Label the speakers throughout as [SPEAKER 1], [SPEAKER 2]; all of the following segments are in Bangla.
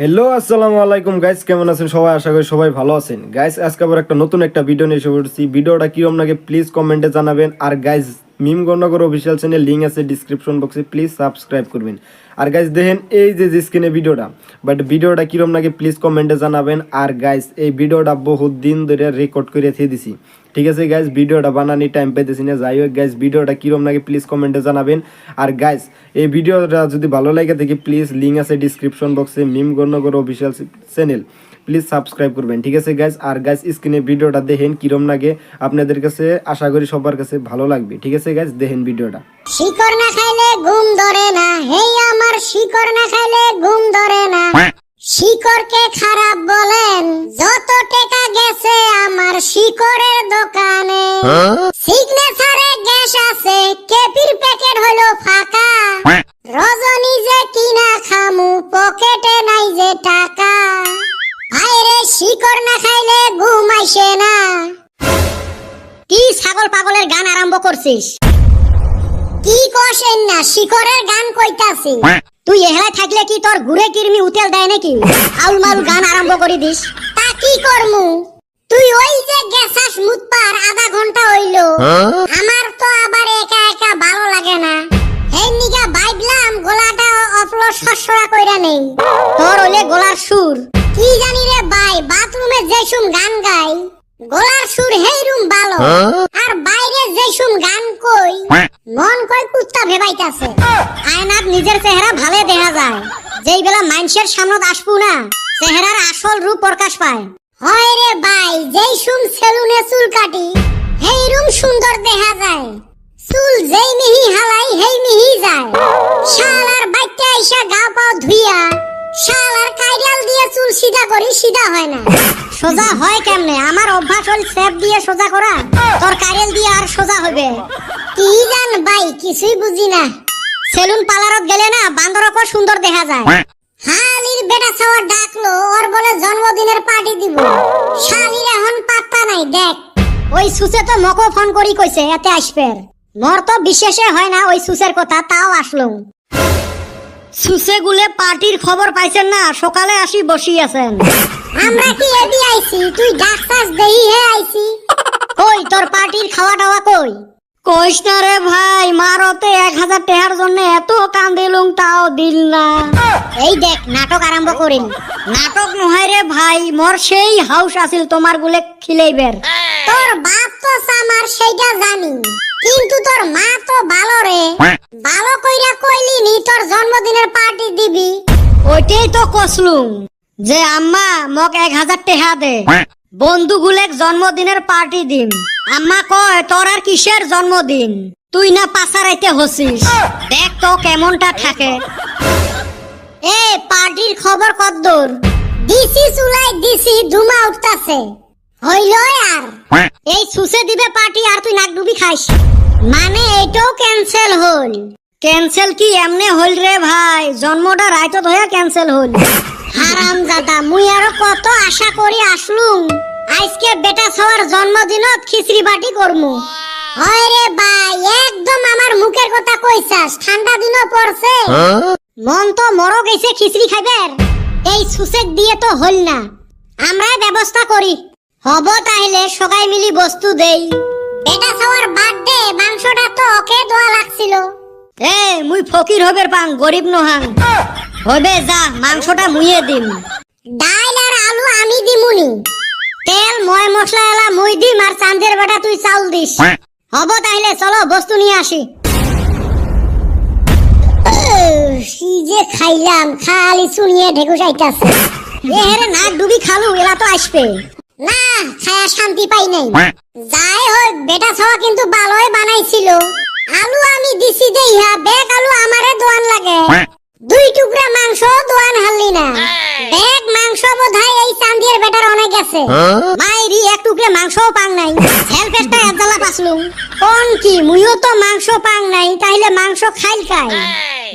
[SPEAKER 1] হ্যালো আসসালামু আলাইকুম গাইস কেমন আছেন? সবাই আশা করি সবাই ভালো আছেন। গাইস আজকে আবার একটা নতুন একটা ভিডিও নিয়ে এসে পড়ছি। ভিডিওটা কিরম লাগে প্লিজ কমেন্টে জানাবেন। আর guys Mim Gononagar official channel link আছে ডিসক্রিপশন বক্সে প্লিজ সাবস্ক্রাইব করবেন। আর গাইস দেখেন এই যে যে স্ক্রিনে ভিডিওটা বাট ভিডিওটা কিরম লাগে প্লিজ কমেন্টে জানাবেন। আর গাইস এই ভিডিওটা বহুত দিন ধরে রেকর্ড করে থিয়ে দিছি। ঠিক আছে গাইস ভিডিওটা বানানি টাইম পেতেছি না। যাই হোক গাইস ভিডিওটা কিরম লাগে প্লিজ কমেন্টে জানাবেন। আর গাইস এই ভিডিওটা যদি ভালো লাগে থাকে প্লিজ লিঙ্ক আছে ডিসক্রিপশন বক্সে Mim Gononagar official channel please subscribe করবেন, ঠিক আছে গাইস আর গাইস স্ক্রিনে ভিডিওটা দেখেন, কিরম লাগে। আপনাদের কাছে আশা করি সবার কাছে ভালো লাগবে, ঠিক আছে গাইস দেখেন ভিডিওটা।
[SPEAKER 2] শিকড় না খাইলে ঘুম ধরে না। হেই, আমার শিকড় না খাইলে ঘুম ধরে না। শিকড়কে খারাপ বলেন যত টাকা গেছে আমার শিকড়ের দোকানে। সিগনেচারে গ্যাস আছে কেপির প্যাকেট হলো ফাঁকা। রজনী যে কিনা খামু পকেটে নাই যে টাকা। ভাইরে শিকড় না খাইলে ঘুম আইসে না। কি ছাগল পাগলের গান আরম্ভ করছিস? কি কষেন না শিকড়ের গান কইতাছি। তুই এহেলা থাকলে কি তোর ঘুরে কিরমি উতেল দেয় নাকি? আউল মাউল গান আরম্ভ করে দিস। তা কি করমু? তুই ওই যে গেছাস মুতপার আধা ঘণ্টা হইল। আমার তো আবার একা একা ভালো লাগে না। এই নিগা বাইবলাম গলাটা অফলো সসরা কইরা নেই। তোর হইলে গলার সুর। কি জানি রে ভাই বাথরুমে যেসুম গান গাই। গলার সুর হেই রুম ভালো আর বাইরে যেসুম গান কই মন কই কুত্তা ভেবাইতাছে। আয়নাত নিজের চেহারা ভালে দেখা যায়। যেই বেলা মানুষের সামনে আসব না চেহারার আসল রূপ প্রকাশ পায়। হয় রে ভাই যেই সুম সেলুনে চুল কাটি হেই রুম সুন্দর দেখা যায়। চুল যেই মিহি হালাই হেই মিহি যায়। শালার বাইতে আইসা গা পাও ধুইয়া শালার কাইরাল দিয়ে চুল সিধা করি, সিধা হয় না। সোজা হয় কেমনে? আমার অভ্যাস হল সেপ দিয়ে সোজা করা তোর কাইরাল দিয়ে আর সোজা হবে। কি জান ভাই, কিছুই বুঝি না। সেলুন গেলে না, বান্দরকও সুন্দর দেখা যায়। হালির বেটা ডাকলো, ওর বলে জন্মদিনের পার্টি দিব। শালির এখন পাত্তা নাই, দেখ। ওই সুসে তো মকো ফোন করি কইছে, এতে আসবে। মোর তো বিশ্বাসে হয় না ওই সুসের কথা, তাও আসলো। সুসে গুলে পার্টির খবর পাইছেন না সকালে আসি বসি আছেন। আমরা কি এদি আইছি? তুই ডাক্তার দেই হে আইছি? কই তোর পার্টির খাওয়া দাওয়া কই? কইস রে ভাই, মারতে এক হাজার টাকার জন্য এত কান্দিলুম, তাও দিল না। এই দেখ, নাটক আরম্ভ করিন নাটক নয় রে ভাই, মোর সেই হাউস আছিল তোমার গুলে খিলেইবের। তোর বাপ তো আমার সেইটা জানি। কিন্তু তোর মা তো ভালো রে। ভালো কইরা কইলি নি, তোর জন্মদিনের পার্টি দিবি। ওইটাই তো কসলুম। যে আম্মা, মক এক হাজার টাকা দে। বন্ধুগুলেক জন্মদিনের পার্টি দিম। আম্মা কয় তোর আর কিসের জন্মদিন? তুই না পাসারাইতে হসিস। দেখ তো কেমনটা থাকে। এ পার্টির খবর কদ্দুর? দিছি চুলাই দিছি ধুমা উঠতাছে। হইল আর। এই সুসে দিবে পার্টি আর তুই নাক ডুবি খাইস। মানে এইটাও ক্যান্সেল হল। ক্যান্সেল কি এমনে হল রে ভাই? জন্মটা রাইতত হয়ে ক্যান্সেল হল হারাম দাদা মুই আরও কত আশা করি আসলুম। আজকে বেটা সবার জন্মদিনত খিচড়ি বাটি করমু। হয় রে ভাই একদম আমার মুখের কথা কইছাস ঠান্ডা দিনও পড়ছে। মন তো মরো গেছে খিচড়ি খাইবার। এই সুসেক দিয়ে তো হল না। আমরাই ব্যবস্থা করি। হব তাহলে সবাই মিলি বস্তু দেই। বেটা সবার বার্থডে মাংসটা তো ওকে দোয়া লাগছিল। এ মুই ফকির হবের পাং গরিব নহাং। হবে যা মাংসটা মুইয়ে দিম। ডাইল আর আলু আমি দিমুনি। তেল ময় মশলা এলা মুই দিম আর চান্দের বেটা তুই চাউল দিস। হব তাহলে চলো বস্তু নিয়ে আসি। কি যে খাইলাম খালি শুনিয়ে ঢেকুস আইতাছে এহেরে নাক ডুবি খালু এলা তো আসবে। না খায়া শান্তি পাই নাই। যাই হোক বেটা ছাওয়া কিন্তু ভালোই বানাইছিল। আলু আমি দিছি দেই হা বেগ আলু আমারে দোয়ান লাগে। দুই টুকরা মাংস দোয়ান হারলি না। বেগ মাংস বোধহয় এই চান্দিয়ের বেটার অনেক গেছে মাইরি এক টুকরে মাংসও পাং নাই। হেল পেস্টা একদলা পাসলুম কোন কি মুইও তো মাংস পাং নাই তাইলে মাংস খাইল খাই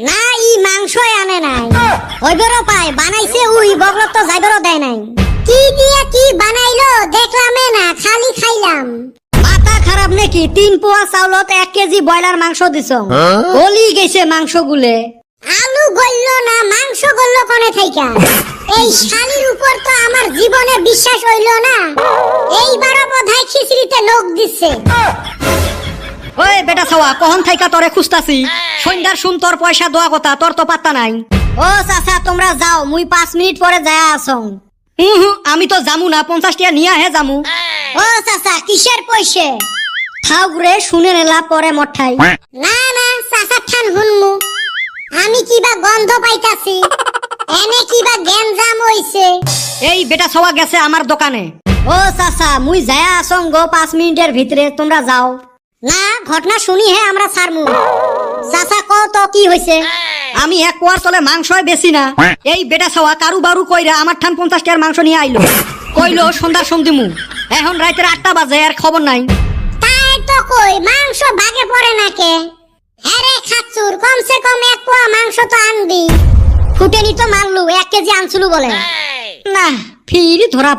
[SPEAKER 2] না ই মাংসই আনে নাই। হইবেরও পায় বানাইছে উই বগলত তো যাইবেরও দেয় নাই। কি দিয়ে কি বানাইলো দেখলামে না খালি খাইলাম। মাথা খারাপ নাকি? তিন পোয়া চাউলত এক কেজি ব্রয়লার মাংস দিছ। গলি গেছে মাংস গুলে আলু গলল না মাংস গলল কোনে থাইকা? এই শালির উপর তো আমার জীবনে বিশ্বাস হইল না। এইবারও বোধহয় খিচড়িতে লোক দিচ্ছে
[SPEAKER 3] ওই বেটা সওয়া কখন থাইকা তোরে খুঁজতাছি? সন্ধ্যার শুন তোর পয়সা দোয়া কথা তোর তো পাত্তা নাই।
[SPEAKER 2] ও চাচা তোমরা যাও মুই পাঁচ মিনিট পরে যায় আসং
[SPEAKER 3] হুম হুম আমি তো জামু না পঞ্চাশ টাকা নিয়ে হে জামু।
[SPEAKER 2] ও চাচা কিসের পয়সে?
[SPEAKER 3] ঘুরে শুনে নেলা পরে মঠাই।
[SPEAKER 2] না না চাচা ঠান হুনমু। আমি কিবা গন্ধ পাইতাছি। এনে কিবা গ্যাঞ্জাম হইছে
[SPEAKER 3] এই বেটা সওয়া গেছে আমার দোকানে। ও চাচা মুই যায়া আসং গো পাঁচ মিনিটের ভিতরে তোমরা যাও।
[SPEAKER 2] না ঘটনা শুনি হে আমরা ছাড়মু চাচা ক তো কি হইছে
[SPEAKER 3] আমি এক কুয়ার তলে মাংস বেশি না। এই বেটা সওয়া কারু বারু কইরা আমার ঠান পঞ্চাশ টাকার মাংস নিয়ে আইলো। কইলো সন্ধ্যা সন্ধিমু এখন রাতের আটটা বাজে আর খবর নাই।
[SPEAKER 2] তাই তো কই মাংস ভাগে পড়ে না আরে খাচ্চুর কমসে কম এক পোয়া মাংস তো আনবি। ফুটেনি তো মারলু, এক কেজি আনছুলু বলে।
[SPEAKER 3] না, ফিরি ধরা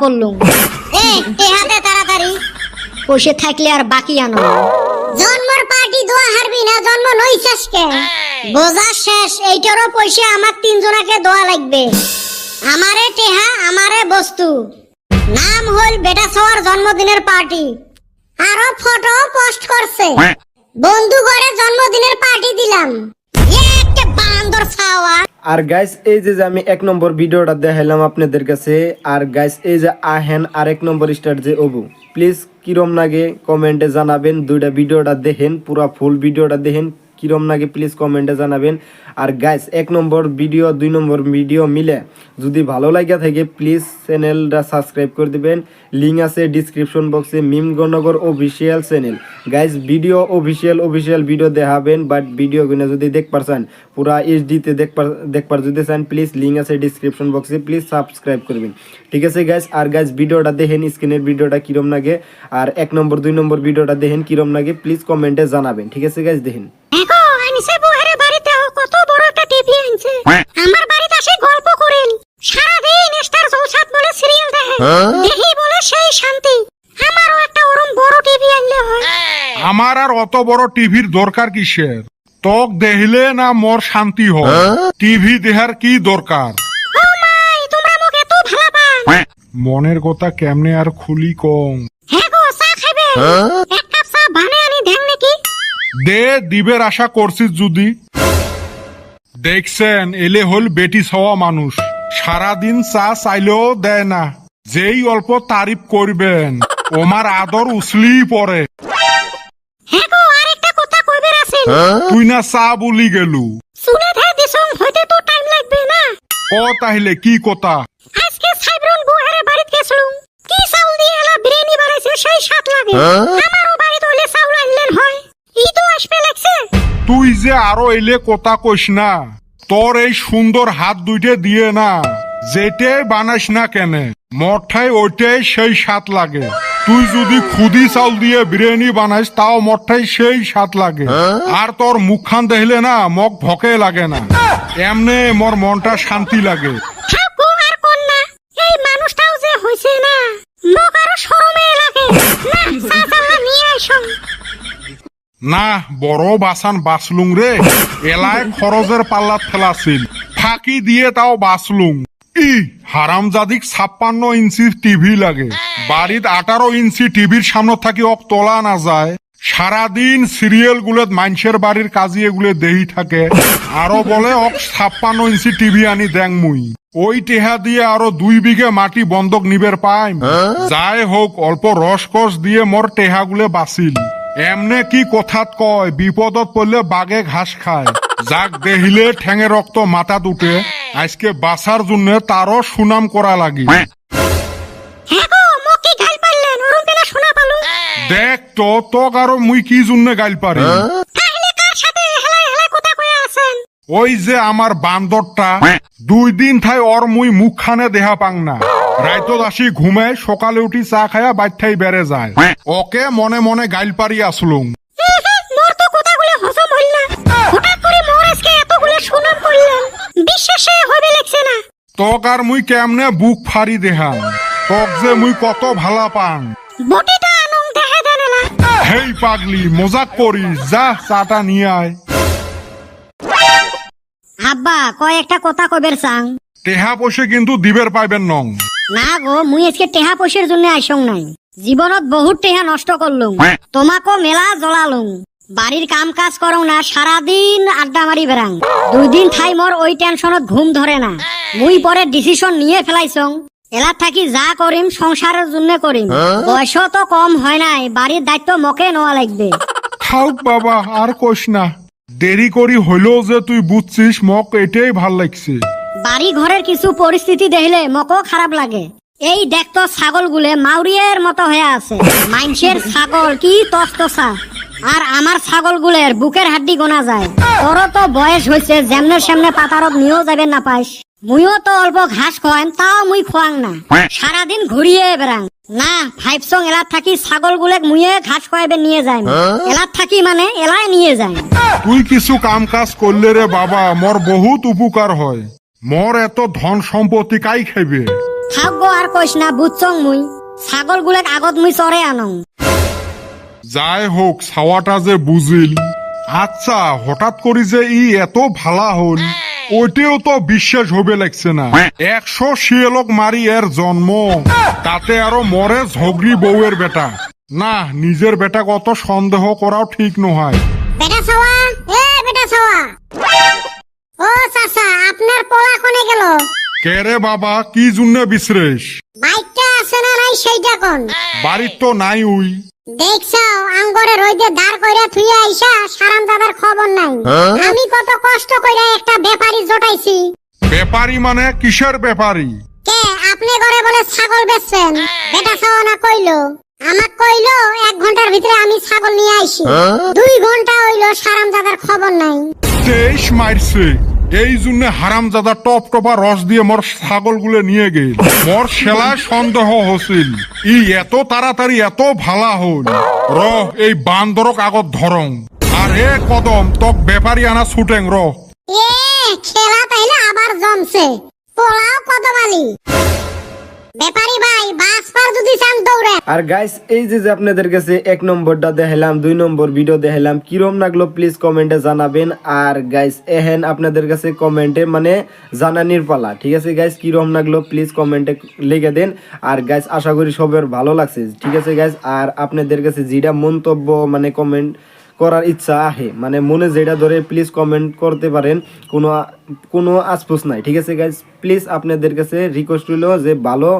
[SPEAKER 2] এ এ হাতে তাড়াতাড়ি।
[SPEAKER 3] পয়সে থাকলে আর বাকি আনো
[SPEAKER 2] জন্মর পার্টি দোয়া হারবি না, জন্ম বোঝা শেষ, এইটারও পয়সা আমার তিনজনাকে দোয়া লাগবে। আমারে টেহা, আমারে বস্তু। নাম হল বেটা সওয়ার জন্মদিনের পার্টি। আরও ফটো পোস্ট করছে। বন্ধু জন্মদিনের পার্টি
[SPEAKER 1] আর গাইস এই যে আমি এক নম্বর ভিডিওটা দেখাইলাম আপনাদের কাছে, আর গাইস এই যে আহেন আর এক নম্বর স্টার যে অবু প্লিজ কিরম লাগে কমেন্টে জানাবেন, দুইটা ভিডিওটা দেখেন, পুরা ফুল ভিডিওটা দেখেন কিরম লাগে প্লিজ কমেন্টে জানাবেন। আর গাইস এক নম্বর ভিডিও দুই নম্বর ভিডিও মিলে যদি ভালো লাগে থাকে প্লিজ চ্যানেলটা সাবস্ক্রাইব করে দিবেন। লিঙ্ক আছে ডিসক্রিপশন বক্সে Mim Gononagar official channel guys video official official video দেখাবেন বাট ভিডিও গুলো যদি দেখবার চান, পুরা এইচডিতে দেখবার দেখবার যদি চান প্লিজ লিঙ্ক আছে ডিসক্রিপশন বক্সে প্লিজ সাবস্ক্রাইব করবেন। ঠিক আছে গাইস আর গাইস ভিডিওটা দেখেন স্ক্রিনের ভিডিওটা কিরম লাগে। আর এক নম্বর, দুই নম্বর ভিডিওটা দেখেন, কিরম লাগে প্লিজ কমেন্টে জানাবেন। ঠিক আছে গাইস দেখেন।
[SPEAKER 2] আমার বাড়িতে আসে গল্প করেন। সারাদিন স্টার জলসাত বলে সিরিয়াল দেখে। দেখি বলে সেই শান্তি। আমারও একটা ওরম বড় টিভি আনলে হয়।
[SPEAKER 4] আমার আর অত বড় টিভির দরকার কিসের? তক দেখিলে না মোর শান্তি হয়। টিভি দেহার কি দরকার?
[SPEAKER 2] ও মাই তোমরা মোক এত ভালা পান
[SPEAKER 4] মনের কথা কেমনে আর খুলি কম?
[SPEAKER 2] হ্যাঁ গো চা খাবে এক কাপ চা বানে আনি দেন নাকি?
[SPEAKER 4] দে দিবের আশা করছিস যদি। দেখছেন এলে হল বেটি ছাওয়া মানুষ। সারাদিন চা চাইলেও দেয় না। যেই অল্প তারিফ করবেন ওমার আদর উছলি পড়ে।
[SPEAKER 2] হ্যাঁ গো আরেকটা কথা কইবার আছে।
[SPEAKER 4] তুই না চা বলি গেলু।
[SPEAKER 2] চুলে ধে দিছং হইতে তো টাইম লাগবে না।
[SPEAKER 4] ক তাহলে কি কথা?
[SPEAKER 2] আজকে সাইব্রন বুহারে বাড়িতে গেছিলুম। কি চাউল দিয়ে এলা বিরিয়ানি বানাইছে সেই স্বাদ লাগে।
[SPEAKER 4] যে আরও এলে কথা কইস না। তোর এই সুন্দর হাত দুইটে দিয়ে না যেটাই বানাস না কেনে মঠাই ওইটাই সেই স্বাদ লাগে। তুই যদি খুদি চাউল দিয়ে বিরিয়ানি বানাইস তাও মঠাই সেই স্বাদ লাগে। আর তোর মুখখান দেখলে না, মগ ভকে লাগে না। এমনে মোর মনটা শান্তি লাগে
[SPEAKER 2] ঠাকু আর কন্যা এই মানুষটাও যে হইছে না মোক আরও শরমে লাগে না চাচালা নিয়ে আইসং
[SPEAKER 4] না বড় বাসান বাসলুং রে। এলায় খরচের পাল্লাত ফেলাছিল ফাঁকি দিয়ে তাও বাসলুং ই হারামজাদিক ছাপ্পান্ন ইঞ্চি টিভি লাগে। বাড়িত আঠারো ইঞ্চি টিভির সামনে থাকি অক তোলা না যায়। সারাদিন সিরিয়ালগুলো মানুষের বাড়ির কাজী এগুলো দেহি থাকে। আরও বলে অক ছাপ্পান্ন ইঞ্চি টিভি আনি দেং মুই। ওই টেহা দিয়ে আরও দুই বিঘে মাটি বন্ধক নিবের পাইম। যাই হোক অল্প রসকস দিয়ে মোর টেহাগুলে বাঁচিল এমনে কি কথাত কয় বিপদত পড়লে বাগে ঘাস খায়। যাক দেহিলে ঠেঙে রক্ত মাথাত উঠে আজকে বাঁচার জন্য তারও সুনাম করা লাগি।
[SPEAKER 2] গো মোক কি গাল পারলেন ওরম কেনা শোনা পালু?
[SPEAKER 4] দেখ তো তোক আরও মুই কি জন্য গাইল পারি
[SPEAKER 2] তাহলে কার সাথে হেলায় হেলায় কথা কয়ে আছেন?
[SPEAKER 4] ওই যে আমার বান্দরটা দুই দিন থাই ওর মুই মুখখানে দেহা পাং না। রাইতত আসি ঘুমে সকালে উঠি চা খায়া বাইঠাই বেড়ে যায়। ওকে মনে মনে গাইল পারি আসলুম
[SPEAKER 2] মোর তো কথাগুলো হজম হইল না। হঠাৎ করে মোর আজকে এতগুলো সুনাম করলেন বিশ্বাসে হবে লাগছে না।
[SPEAKER 4] তক আর মুই কেমনে বুক ফারি দেহাম? তক যে মুই কত ভালা পাং
[SPEAKER 2] বটিটা আনং দেখে দেনেলা
[SPEAKER 4] হেই পাগলি মজাক করিস যা চাটা নিয়ে আয়।
[SPEAKER 3] আব্বা কয় একটা কথা কবের চাং।
[SPEAKER 4] টেহা পয়সা কিন্তু দিবের পাইবেন নং।
[SPEAKER 3] না গো মুই আজকে টেহা পয়সার জন্য আইসং নাই। জীবনত বহুত টেহা নষ্ট করলুম। তোমাকো মেলা জ্বলালুম। বাড়ির কাম কাজ করং না সারাদিন আড্ডা মারি বেড়াং। দুই দিন ঠাই মোর ওই টেনশনত ঘুম ধরে না। মুই পরে ডিসিশন নিয়ে ফেলাইছং এলার থাকি যা করিম সংসারের জন্য করিম। বয়সও তো কম হয় নাই বাড়ির দায়িত্ব মকে নেওয়া লাগবে।
[SPEAKER 4] খাওক বাবা আর কোষ না। দেরি করি হইলেও যে তুই বুঝছিস মক এটাই ভালো লাগছে।
[SPEAKER 3] বাড়ি ঘরের কিছু পরিস্থিতি দেখলে মকও খারাপ লাগে। এই দেখতো ছাগল গুলে মাউরিয়ের মতো হয়ে আছে। মাইনসের ছাগল কি তস্তসা। আর আমার ছাগল গুলের বুকের হাড্ডি গোনা যায়। তোরও তো বয়স হয়েছে যেমনের সামনে পাতারত নিয়েও যাবেন না পাইস। মুইও তো অল্প ঘাস খোয়াম তাও মুই খোয়াং না। সারাদিন ঘুরিয়ে বেড়াং। না ফাইভ সং এলার থাকি ছাগল গুলেক মুইয়ে ঘাস খোয়াইবে নিয়ে যায় এলার থাকি মানে এলাই নিয়ে যায়
[SPEAKER 4] তুই কিছু কাম কাজ করলে রে বাবা মোর বহুত উপকার হয়। মোর এত ধন সম্পত্তি কাই খাইবে?
[SPEAKER 3] গো আর কইস না বুঝছং মুই। ছাগল গুলেক আগত মুই চরে আনং।
[SPEAKER 4] যাই হোক ছাওয়াটা যে বুঝিল আচ্ছা হঠাৎ করে যে ই এত ভালা হল ওইটাও তো বিশ্বাস হবে লাগছে না। একশো শিয়ালক মারি এর জন্ম তাতে আরও মরে ঝগড়ি বউয়ের বেটা। না নিজের বেটা কত সন্দেহ করাও ঠিক নয়
[SPEAKER 2] বেটা ছাওয়া এ বেটা ছাওয়া চাচা আপনার পোলা কোনে গেল?
[SPEAKER 4] কে রে বাবা কি জন্য বিশ্রেষ?
[SPEAKER 2] বাইকটা আছে না নাই সেইটা কোন?
[SPEAKER 4] বাড়ির তো নাই উই।
[SPEAKER 2] দেখছাও আঙ্গরে রইদে দাঁড় কইরা থুইয়া আইসা সারাম দাদার খবর নাই। আমি কত কষ্ট কইরা একটা ব্যাপারী জোটাইছি।
[SPEAKER 4] ব্যাপারী মানে কিসের ব্যাপারী?
[SPEAKER 2] কে আপনি ঘরে বলে ছাগল বেচছেন? বেটা ছাওয়া না কইলো? আমাক কইলো এক ঘণ্টার ভিতরে আমি ছাগল নিয়ে আইছি দুই ঘণ্টা হইল সারাম দাদার খবর নাই।
[SPEAKER 4] তেইশ মারছে এই জন্য হারাম দাদা টপ টপা রস দিয়ে মোর ছাগলগুলো নিয়ে গেল। মোর সেলায় সন্দেহ হছিল ই এত তাড়াতাড়ি এত ভালা হল। র এই বান্দরক আগত ধরং। আর এ কদম, তক ব্যাপারি আনা ছুটেং র
[SPEAKER 2] খেলা তাইলে আবার জমছে। পোলাও কদম বালি ব্যাপারী ভাই, বাস পার যদি চান দৌড়ে
[SPEAKER 1] আর গাইস এই যে আপনাদের কাছে এক নম্বরটা দুই নম্বর ভিডিও কিরম লাগল প্লিজ কমেন্টে জানাবেন। আর গাইস এহেন আপনাদের কাছে কমেন্টে মানে জানানির পালা, ঠিক আছে গাইস কিরম লাগল প্লিজ কমেন্টে লিখে দেন। আর গাইস আশা করি সবার ভালো লাগছে, ঠিক আছে গাইস আর আপনাদের কাছে যেটা মন্তব্য মানে কমেন্ট করার ইচ্ছা আহে। মানে মনে যেটা ধরে প্লিজ কমেন্ট করতে পারেন, কোনো কোনো আসপুস নাই, ঠিক আছে গাইজ প্লিজ আপনাদের কাছে রিকোয়েস্ট হইল যে ভালো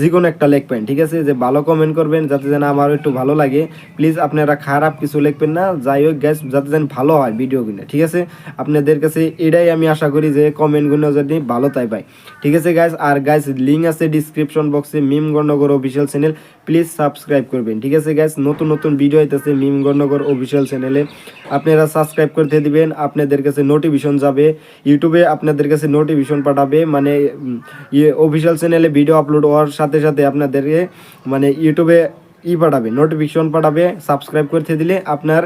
[SPEAKER 1] যে কোনো একটা লিখবেন ঠিক আছে? যে ভালো কমেন্ট করবেন যাতে যেন আমারও একটু ভালো লাগে। প্লিজ আপনারা খারাপ কিছু লিখবেন না, যাই হোক গ্যাস যাতে যেন ভালো হয় ভিডিওগুলো ঠিক আছে? আপনাদের কাছে এটাই আমি আশা করি যে কমেন্টগুলো যদি ভালো তাই পাই ঠিক আছে গাইজ আর গাইজ লিঙ্ক আছে ডিসক্রিপশন বক্সে Mim Gononagar official channel please subscribe করবেন। ঠিক আছে গ্যাস নতুন নতুন ভিডিও আইতেছে মিম গণনগর অফিসিয়াল চ্যানেলে আপনারা সাবস্ক্রাইব করতে দিবেন, আপনাদের কাছে নোটিফিকেশন যাবে। ইউটিউবে আপনাদের কাছে নোটিফিকেশন পাঠাবে মানে ইয়ে অফিসিয়াল চ্যানেলে ভিডিও আপলোড হওয়ার সাথে সাথে আপনাদেরকে মানে ইউটিউবে ই পাঠাবে নোটিফিকেশন পাঠাবে সাবস্ক্রাইব করতে দিলে আপনার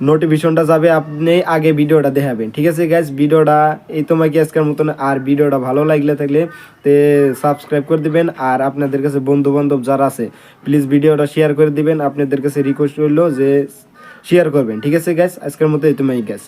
[SPEAKER 1] নোটিফিকেশনটা যাবে, আপনি আগে ভিডিওটা দেখাবেন। ঠিক আছে গ্যাস ভিডিওটা এই তোমাকে আজকের মতন আর ভিডিওটা ভালো লাগলে থাকলে তে সাবস্ক্রাইব করে দিবেন। আর আপনাদের কাছে বন্ধু বান্ধব যারা আছে প্লিজ ভিডিওটা শেয়ার করে দিবেন। আপনাদের কাছে রিকোয়েস্ট করল যে শেয়ার করবেন। ঠিক আছে গ্যাস আজকের মতো এই তোমাই গ্যাস